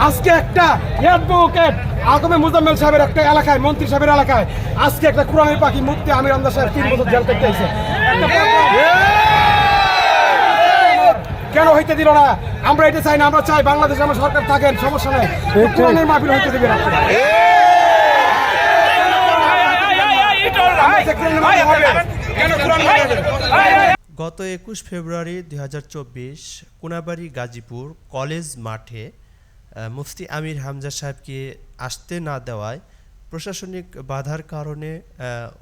আজকে একটা অ্যাডভোকেট আগমে মুজাম্মেল সাহেবের একটা এলাকায় মন্ত্রী সাহেবের এলাকায় আজকে একটা কোরআনের পাখি মুক্তি আমির আমদার সাহেব তিন বছর জেল করতে এসে কেন হইতে দিল না? আমরা এটা চাই না আমরা চাই বাংলাদেশে আমার সরকার থাকেন সমস্যা নেই। কোরআনের মাহফিল হইতে দিবেন হবে? গত একুশ ফেব্রুয়ারি দুই হাজার চব্বিশ কোনাবাড়ি গাজীপুর কলেজ মাঠে মুফতি আমির হামজা সাহেবকে আসতে না দেওয়ায় প্রশাসনিক বাধার কারণে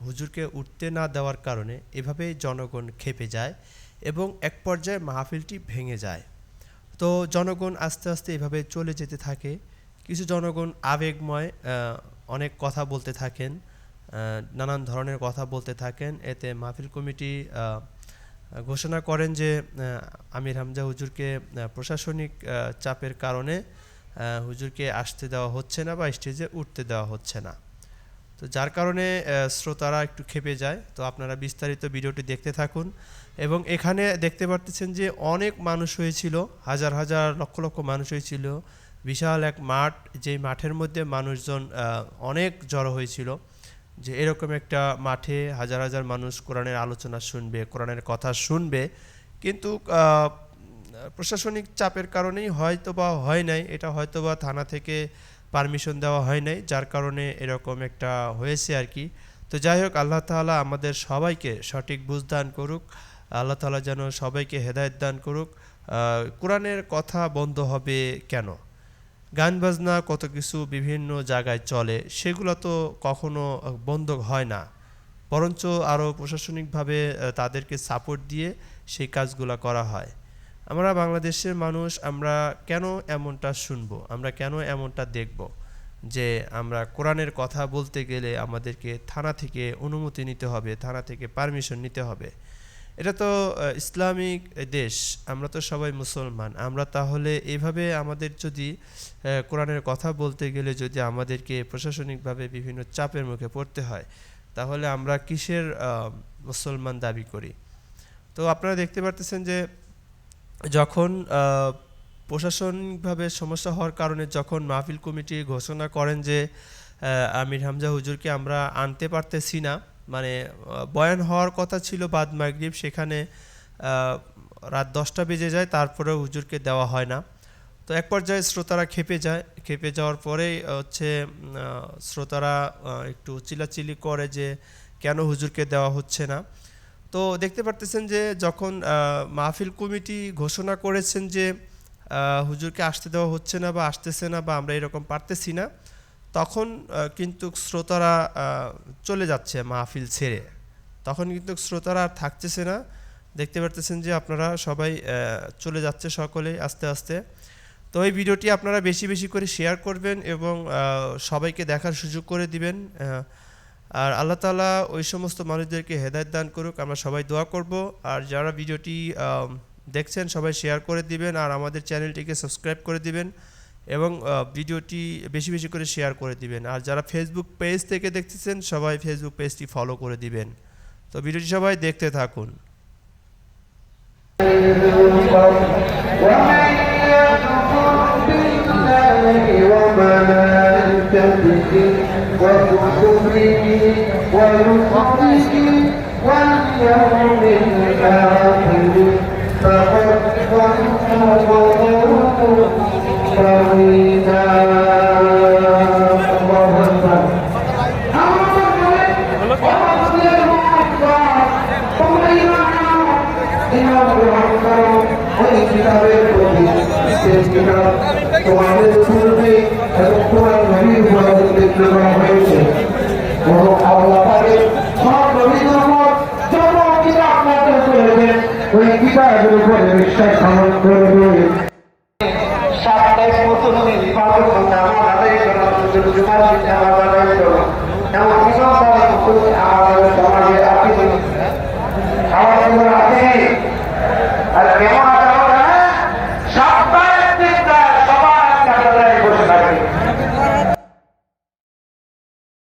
হুজুরকে উঠতে না দেওয়ার কারণে এভাবেই জনগণ খেপে যায় এবং এক পর্যায়ে মাহফিলটি ভেঙে যায়। তো জনগণ আস্তে আস্তে এভাবে চলে যেতে থাকে। কিছু জনগণ আবেগময় অনেক কথা বলতে থাকেন নানান ধরনের কথা বলতে থাকেন। এতে মাহফিল কমিটি ঘোষণা করেন যে আমির হামজা হুজুরকে প্রশাসনিক চাপের কারণে হুজুরকে আসতে দেওয়া হচ্ছে না বা স্টেজে উঠতে দেওয়া হচ্ছে না। তো যার কারণে শ্রোতারা একটু খেপে যায়। তো আপনারা বিস্তারিত ভিডিওটি দেখতে থাকুন। এবং এখানে দেখতে পারতেছেন যে অনেক মানুষ হয়েছিল, হাজার হাজার লক্ষ লক্ষ মানুষ হয়েছিল। বিশাল এক মাঠ, যেই মাঠের মধ্যে মানুষজন অনেক জড়ো হয়েছিল। যে এরকম একটা মাঠে হাজার হাজার মানুষ কোরআনের আলোচনা শুনবে, কোরআনের কথা শুনবে। কিন্তু প্রশাসনিক চাপের কারণেই হয়তো বা হয় নাই, এটা হয়তো বা থানা থেকে পারমিশন দেওয়া হয় নাই, যার কারণে এরকম একটা হয়েছে আর কি। তো যাই হোক, আল্লাহ তাআলা আমাদের সবাইকে সঠিক বুঝ দান করুক, আল্লাহ তাআলা যেন সবাইকে হেদায়েত দান করুক। কোরআনের কথা বন্ধ হবে কেন? গান বাজনা, কত কিছু বিভিন্ন জায়গায় চলে, সেগুলো তো কখনো বন্ধ হয় না। বরঞ্চ আরও প্রশাসনিকভাবে তাদেরকে সাপোর্ট দিয়ে সেই কাজগুলো করা হয়। আমরা বাংলাদেশের মানুষ, আমরা কেন এমনটা শুনব? আমরা কেন এমনটা দেখব? যে আমরা কোরআনের কথা বলতে গেলে আমাদেরকে থানা থেকে অনুমতি নিতে হবে, থানা থেকে পারমিশন নিতে হবে। এটা তো ইসলামিক দেশ, আমরা তো সবাই মুসলমান। আমরা তাহলে এভাবে আমাদের যদি কোরআনের কথা বলতে গেলে যদি আমাদেরকে প্রশাসনিকভাবে বিভিন্ন চাপের মুখে পড়তে হয়, তাহলে আমরা কিসের মুসলমান দাবি করি? তো আপনারা দেখতে পারতেছেন যে যখন প্রশাসনিকভাবে সমস্যা হওয়ার কারণে যখন মাহফিল কমিটি ঘোষণা করেন যে আমির হামজা হুজুরকে আমরা আনতে পারতেছি না মানে বয়ান হওয়ার কথা ছিল বাদ মাগরিব, সেখানে রাত দশটা বেজে যায়, তারপরে হুজুরকে দেওয়া হয় না। তো এক পর্যায়ে শ্রোতারা খেপে যায়, খেপে যাওয়ার পরেই হচ্ছে শ্রোতারা একটু চিলাচিলি করে যে, কেন হুজুরকে দেওয়া হচ্ছে না? তো দেখতে পারতেছেন যে যখন মাহফিল কমিটি ঘোষণা করেছেন যে হুজুরকে আসতে দেওয়া হচ্ছে না বা আসতেছে না বা আমরা এরকম পারতেছি না, তখন কিন্তু শ্রোতারা চলে যাচ্ছে মাহফিল ছেড়ে। তখন কিন্তু শ্রোতারা আর থাকতেছে না। দেখতে পারতেছেন যে আপনারা সবাই চলে যাচ্ছে সকলে আস্তে আস্তে। তো এই ভিডিওটি আপনারা বেশি বেশি করে শেয়ার করবেন এবং সবাইকে দেখার সুযোগ করে দিবেন। আর আল্লাহ তাআলা ওই সমস্ত মানুষদেরকে হেদায়েত দান করুক আমরা সবাই দোয়া করব আর যারা ভিডিওটি আম, দেখছেন সবাই শেয়ার করে দিবেন আর আমাদের চ্যানেলটিকে সাবস্ক্রাইব করে দিবেন এবং আহ, ভিডিওটি বেশি বেশি করে শেয়ার করে দিবেন আর যারা ফেসবুক পেজ থেকে দেখতেছেন সবাই ফেসবুক পেজটি ফলো করে দিবেন তো ভিডিওটি সবাই দেখতে থাকুন ومن يكفر بالله وملائكته وكتبه ورسله واليوم الآخر فقد ضل ضلالا بعيدا الله أكبر তো আমাদের পূর্বে এবং কোরআন নবীর উপরে বিদ্রোহ হয়েছে কোনো আল্লাহের সব নবীর উপর যত কিতাব মাত্র চলবে ওই কিতাবের উপরে বিশ্বাস স্থাপন করবে সাপ্তাহিক মতন পালন নামাজ আদায় করা জুমার নামাজ আদায় করা এমন সব আমাদের সমাজে আপনি আমাদের আছে